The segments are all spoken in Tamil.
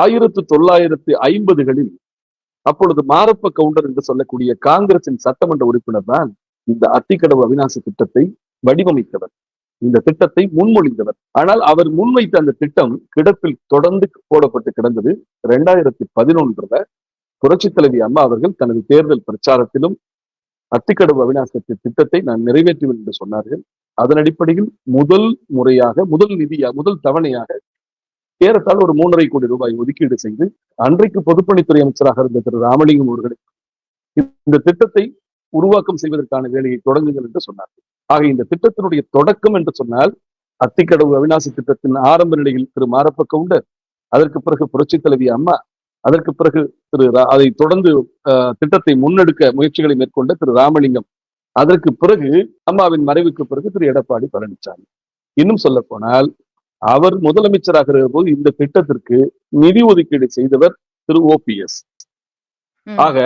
ஆயிரத்து தொள்ளாயிரத்து ஐம்பதுகளில் அப்பொழுது மாரப்ப கவுண்டர் என்று சொல்லக்கூடிய காங்கிரசின் சட்டமன்ற உறுப்பினர் தான் இந்த அத்திக்கடவு அவிநாசி திட்டத்தை வடிவமைத்தவர். இந்த திட்டத்தை முன்மொழிந்தவர். ஆனால் அவர் முன்வைத்த அந்த திட்டம் கிடப்பில் தொடர்ந்து போடப்பட்டு கிடந்தது இரண்டாயிரத்தி பதினொன்றுல புரட்சி தலைவி அம்மா அவர்கள் தனது தேர்தல் பிரச்சாரத்திலும் அத்திக்கடவு அவிநாசி திட்டத்தை நான் நிறைவேற்றுவேன் என்று சொன்னார்கள். அதன் அடிப்படையில் முதல் முறையாக முதல் நிதியா முதல் தவணையாக ஏறத்தாழ ஒரு மூன்றரை கோடி ரூபாய் ஒதுக்கீடு செய்து அன்றைக்கு பொதுப்பணித்துறை அமைச்சராக இருந்த திரு ராமலிங்கம் அவர்களை இந்த திட்டத்தை உருவாக்கம் செய்வதற்கான வேலையை தொடங்குங்கள் என்று சொன்னார்கள் ஆக இந்த திட்டத்தினுடைய தொடக்கம் என்று சொன்னால் அத்திக்கடவு அவிநாசி திட்டத்தின் ஆரம்ப நிலையில் திரு மாரப்ப கவுண்டர் அதற்கு பிறகு புரட்சி தலைவி அம்மா அதற்கு பிறகு திரு அதை தொடர்ந்து திட்டத்தை முன்னெடுக்க முயற்சிகளை மேற்கொண்ட திரு ராமலிங்கம் அதற்கு பிறகு அம்மாவின் மறைவுக்கு பிறகு திரு எடப்பாடி பழனிசாமி இன்னும் சொல்ல போனால் அவர் முதலமைச்சராக இருக்கிற போது இந்த திட்டத்திற்கு நிதி ஒதுக்கீடு செய்தவர் திரு ஓபிஎஸ். ஆக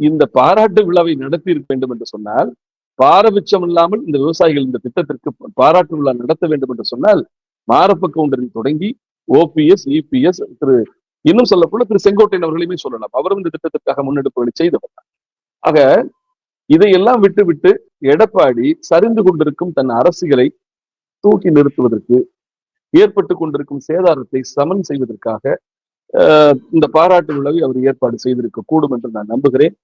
இந்த பாராட்டு விழாவை நடத்தி இருக்க வேண்டும் என்று சொன்னால் பாரபட்சம் இல்லாமல் இந்த விவசாயிகள் இந்த திட்டத்திற்கு பாராட்டு விழா நடத்த வேண்டும் என்று சொன்னால் மாரப்ப கவுண்டரில் தொடங்கி ஓபிஎஸ் இபிஎஸ் திரு இன்னும் சொல்ல போல திரு செங்கோட்டையன் அவர்களையுமே சொல்லலாம் அவரும் இந்த திட்டத்திற்காக முன்னெடுப்புகளை செய்தவர். ஆக இதையெல்லாம் விட்டு விட்டு எடப்பாடி சரிந்து கொண்டிருக்கும் தன் அரசியலை தூக்கி நிறுத்துவதற்கு ஏற்பட்டு கொண்டிருக்கும் சேதாரத்தை சமன் செய்வதற்காக இந்த பாராட்டு விழாவை அவர் ஏற்பாடு செய்திருக்க கூடும் என்று நான் நம்புகிறேன்.